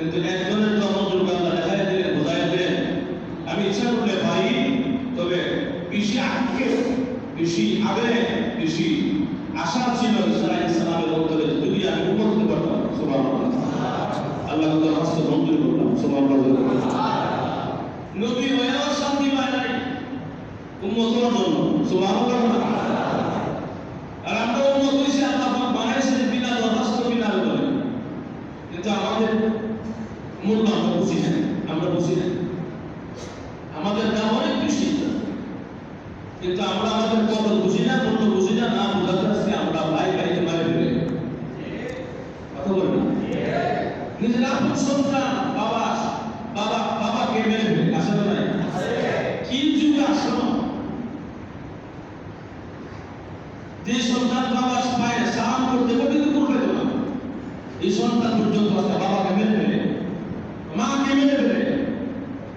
কিন্তু একজনের মনোযোগ আল্লাহ দেখায় দিলেন বোঝায় দিলেন আমি ইচ্ছা করলে পাই তবে বেশি আগে বেশি আগে বেশি আশা ছিল ইসরাইল ইসলামের অন্তরে যদি আমি উপলব্ধি করতাম সুবাহ আল্লাহ তাআলা হস্ত মঞ্জুর করলাম সুবাহ নবী হয়েও শান্তি পায় নাই উম্মতের জন্য সুবাহ আর আমরা আল্লাহ বানাইছেন বিনা যথার্থ বিনা বলে কিন্তু আমাদের মূল্য আমরা বুঝি না আমরা বুঝি না আমাদের দাম অনেক বেশি কিন্তু আমরা আমাদের কদর বুঝি না, মূল্য বুঝি না না বোঝাতে আসছে, আমরা ভাই ভাইকে মারে ফেলে কথা বলবেন নিজের সন্তান বাবা বাবা, বাবাকে মেরে ফেলে আসলে নাই? কি যুগে আসলো? যে সন্তান বাবার পায়ে সালাম করতে না এই সন্তান পর্যন্ত আসলে বাবাকে মেরে ফেলে মাকে মেরে ফেলে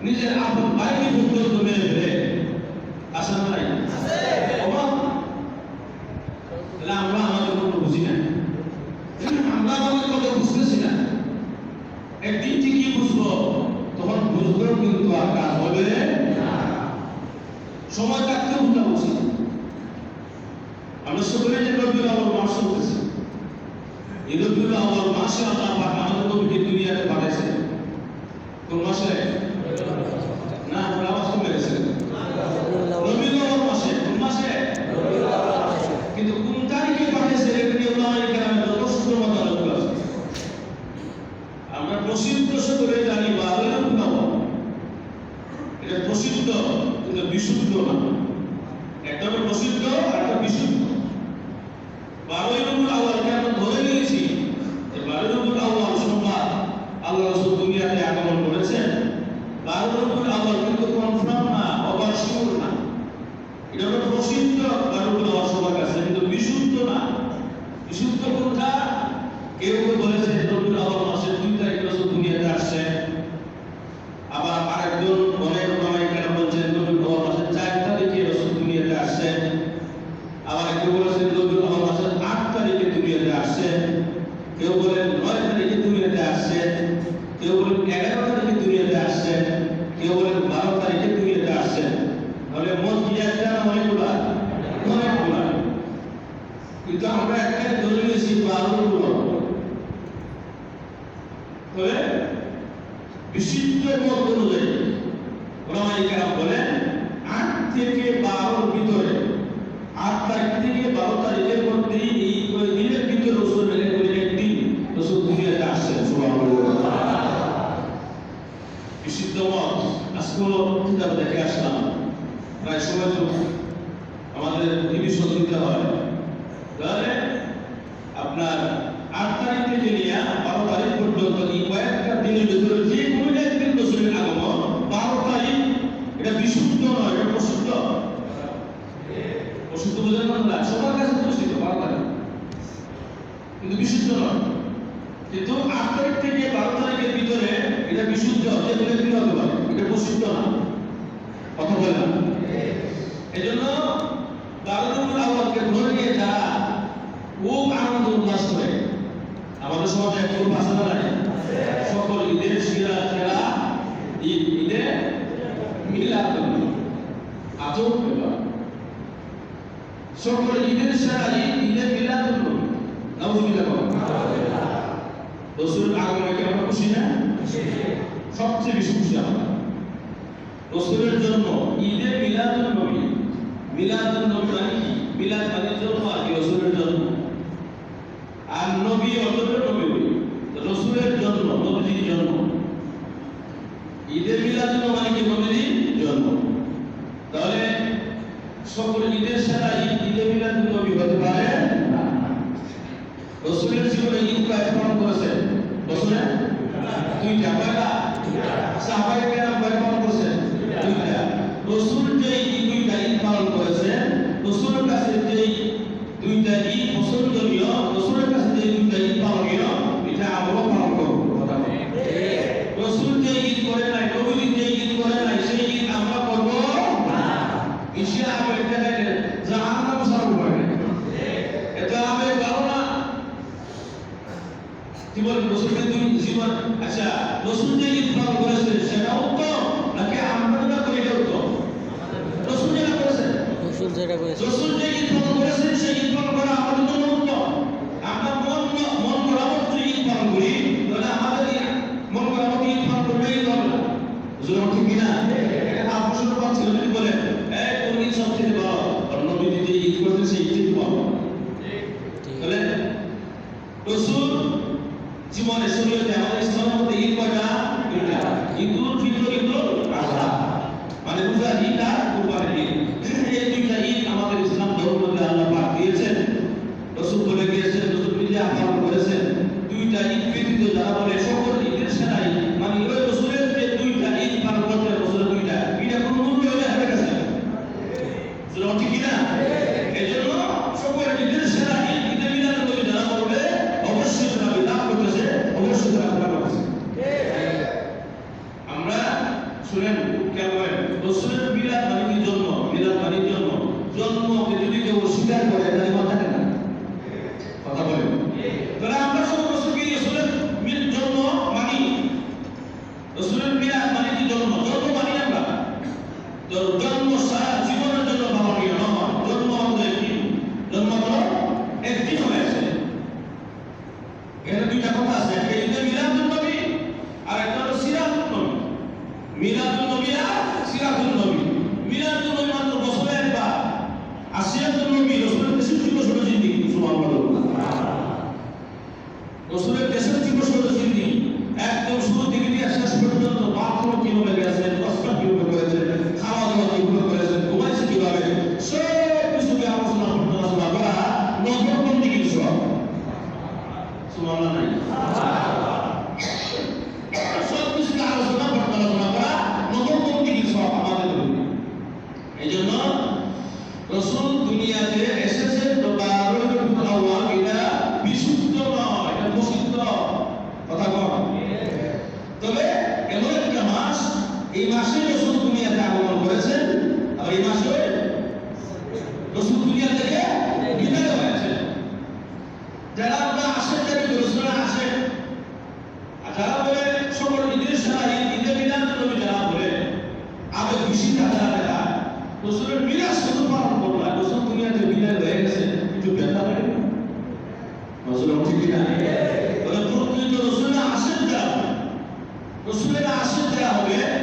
নিজের আপন ভাইকে পর্যন্ত মেরে ফেলে। আসলে নাই? তাহলে আমরা আমাদের কোনো বুঝি না? আমরা আমাদের কথা বুঝতেছি না। একদিন ঠিকই বুঝব তখন বুঝবেও কিন্তু আর কাজ হবে সময় থাকতে বুঝা। উচিত আমরা সকলে যে রবিউল আওয়াল মাসে পাক আমাদের নবীকে দুনিয়াতে পাঠাইছে কোন মাসে? না Eu ওলামায়ে বলেন আট থেকে বারোর ভিতরে। আট তারিখ থেকে বারো তারিখের মধ্যে এই দিনের ভিতরে রসুল বেড়ে করে একদিন। রসুল দুনিয়াতে আসছেন বিশুদ্ধ মত। আজকেও কিতাব দেখে আসলাম। প্রায় সময় তো আমাদের রিভিশন দিতে হয়। তাহলে আপনার আট তারিখ থেকে নিয়ে বারো তারিখ পর্যন্ত এই কয়েকটা দিনের ভিতরে যে কোনো একদিন রসুলের আগমন বারো তারিখ এটা বিশুদ্ধ নয়, এটা প্রসিদ্ধ। প্রসিদ্ধ বোঝার কথা না সবার কাছে প্রসিদ্ধ তারিখ কিন্তু বিশুদ্ধ নয়। কিন্তু আট তারিখ থেকে বারো তারিখের ভিতরে এটা বিশুদ্ধ, যে কোনো একদিন হতে পারে এটা প্রসিদ্ধ না। কথা বলে না। এই জন্য বারোদুল আওয়ালকে ধরে নিয়ে যারা খুব আনন্দ উল্লাস করে, আমাদের সমাজে একটু ভাষা নাই। সকল ঈদের শিরা খেলা ঈদ ঈদে আজব ব্যাপার সকল ঈদের সেরা ঈদ ঈদে মিলাদ নাউজুবিল্লাহ রসুল আগমনে কি আমরা খুশি না সবচেয়ে বেশি খুশি আমরা রসুলের জন্য ঈদে মিলাদুন নবী মিলাদুন নবী মানে কি মিলাদ মানে জন্ম আর রসুলের জন্ম আর নবী অর্থে নবী। জীবন রসুলকে তুমি জীবন। আচ্ছা রসুল যে ইনফর্ম করেছেন সেটাও তো নাকি আমরা করে এটাও তো রসুল যেটা করেছেন রসুল যেটা করেছেন রসুল যে ইনফর্ম করেছেন সেই ইনফর্ম করা আমাদের জন্য উত্তম। আমরা মন মন করা মতো যদি ইনফর্ম করি তাহলে আমাদের মন করা ইনফর্ম করলেই হবে না জোর ঠিক কিনা? আপনার সাথে পাচ্ছিল যদি বলেন এই কোন সব থেকে বড় মানে এই দুইটা। ঈদ আমাদের ইসলাম ধর্মের দিয়েছেন। রসুল বলে গিয়েছেন, রসুল নিজে দুইটা ঈদ পৃথিবীতে যারা বলে সকল রসুল দুনিয়াতে এসেছেন তো এটা বিশুদ্ধ নয়, এটা প্রসিদ্ধ। কথা কম। তবে এমন একটা মাস, এই মাসে রসুল দুনিয়াতে আগমন করেছেন আর এই মাসে মুসলিমের আশি দেওয়া হবে।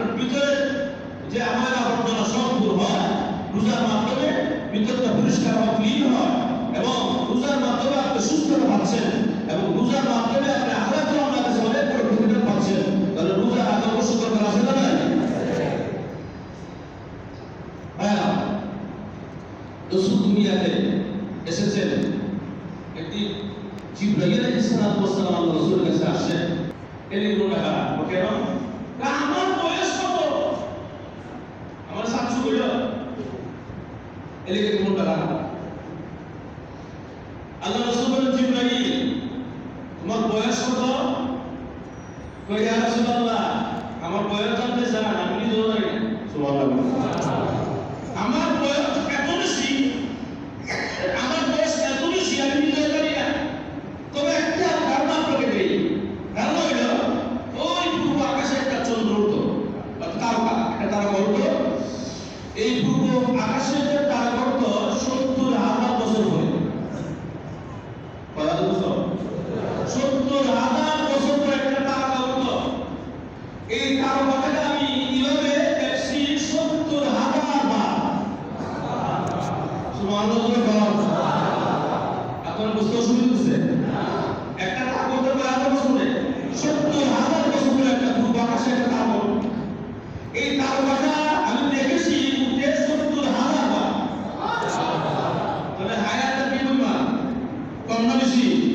আপনার ভিতরে যে আমার আবর্জনা সব হয়, রোজার মাধ্যমে ভিতরটা পরিষ্কার হয় ক্লিন হয় এবং রোজার মাধ্যমে আপনি সুস্থতা পাচ্ছেন এবং রোজার মাধ্যমে আপনি আগে অবশ্য এসেছেন একটি জিব্রাইল de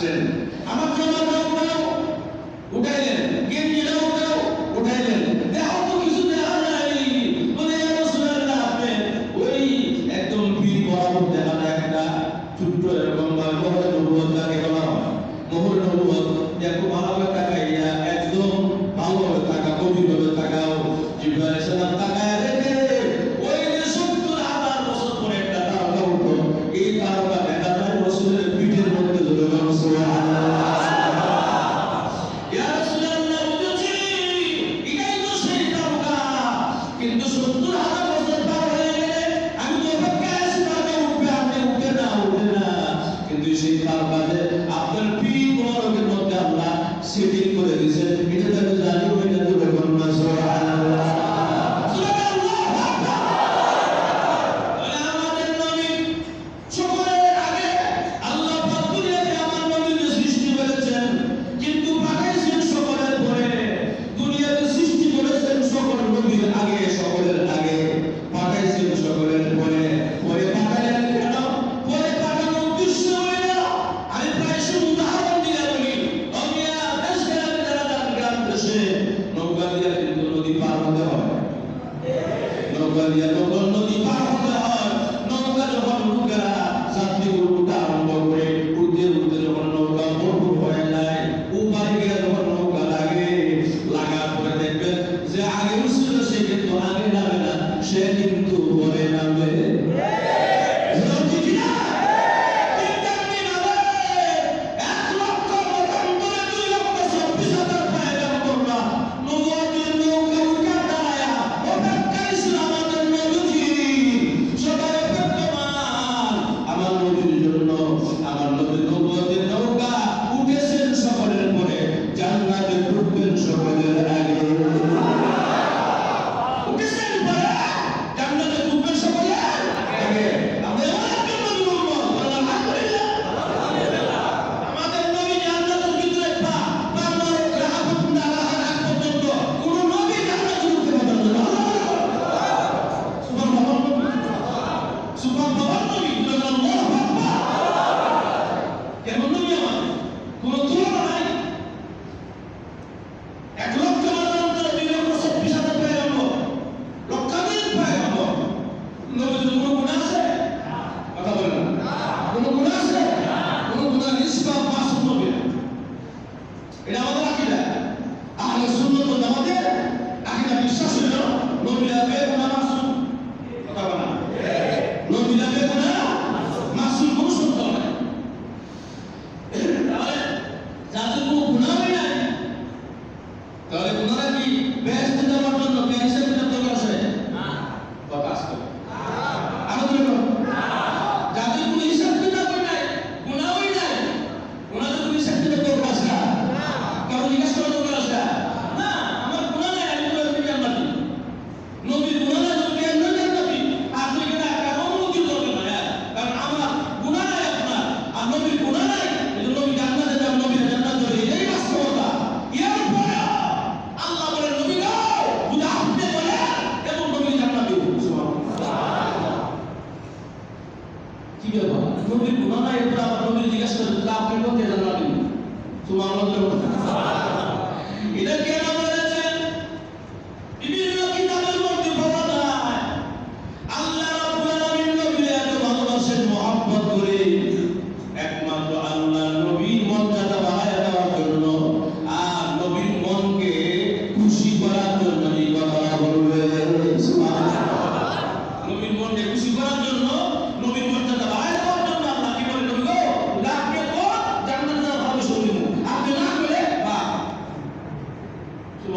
sin কিন্তু সেই তার কাজে আপনার পীর মোবারকের মধ্যে আল্লাহ সেটিং করে দিয়েছেন। এটা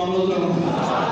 সুবহানাল্লাহ